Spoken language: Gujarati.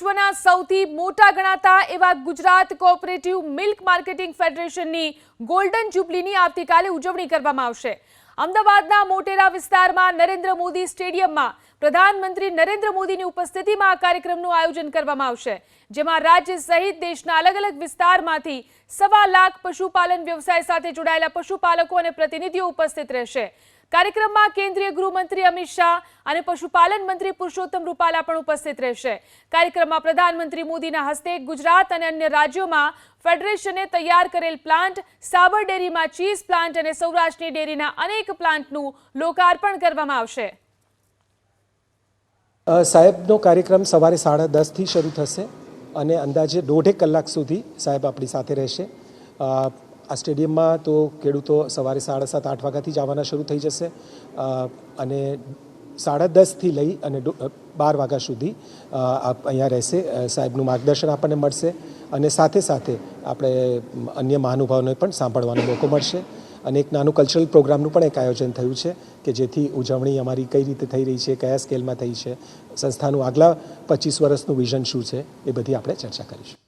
વિશ્વના સૌથી મોટા ગણાતા એવા ગુજરાત કોઓપરેટિવ મિલ્ક માર્કેટિંગ ફેડરેશનની ગોલ્ડન જ્યુબલીની આવતીકાલે ઉજવણી કરવામાં આવશે. અમદાવાદના મોટેરા વિસ્તારમાં નરેન્દ્ર મોદી સ્ટેડિયમમાં પ્રધાનમંત્રી નરેન્દ્ર મોદીની ઉપસ્થિતિમાં આ કાર્યક્રમનું આયોજન કરવામાં આવશે, જેમાં રાજ્ય સહિત દેશના અલગ અલગ વિસ્તારમાંથી સવા લાખ પશુપાલન વ્યવસાય સાથે જોડાયેલા પશુપાલકો અને પ્રતિનિધિઓ ઉપસ્થિત રહેશે. કાર્યક્રમમાં કેન્દ્રીય ગૃહમંત્રી અમિત શાહ અને પશુપાલન મંત્રી પુરુષોત્તમ રૂપાલા પણ ઉપસ્થિત રહેશે. કાર્યક્રમમાં પ્રધાનમંત્રી મોદીના હસ્તે ગુજરાત અને અન્ય રાજ્યોમાં ફેડરેશને તૈયાર કરેલ પ્લાન્ટ, સાબર ડેરીમાં ચીઝ પ્લાન્ટ અને સૌરાષ્ટ્રની ડેરીના અનેક પ્લાન્ટનું લોકાર્પણ કરવામાં આવશે. સાહેબનો કાર્યક્રમ સવારે સાડા દસથી શરૂ થશે અને અંદાજે દોઢેક કલાક સુધી સાહેબ આપણી સાથે રહેશે. આ સ્ટેડિયમમાં તો ખેડૂતો સવારે સાડા સાત, આઠ વાગ્યાથી જ આવવાના શરૂ થઈ જશે. અને સાડા દસથી લઈ અને બાર વાગ્યા સુધી અહીંયા રહેશે. સાહેબનું માર્ગદર્શન આપણને મળશે. અને સાથે સાથે આપણે અન્ય મહાનુભાવોને પણ સાંભળવાનો મોકો મળશે. અને એક નાનું કલ્ચરલ પ્રોગ્રામનું પણ એક આયોજન થયું છે કે જેથી ઉજવણી અમારી કઈ રીતે થઈ રહી છે, કયા સ્કેલમાં થઈ છે, સંસ્થાનું આગલા પચીસ વર્ષનું વિઝન શું છે, એ બધી આપણે ચર્ચા કરીશું.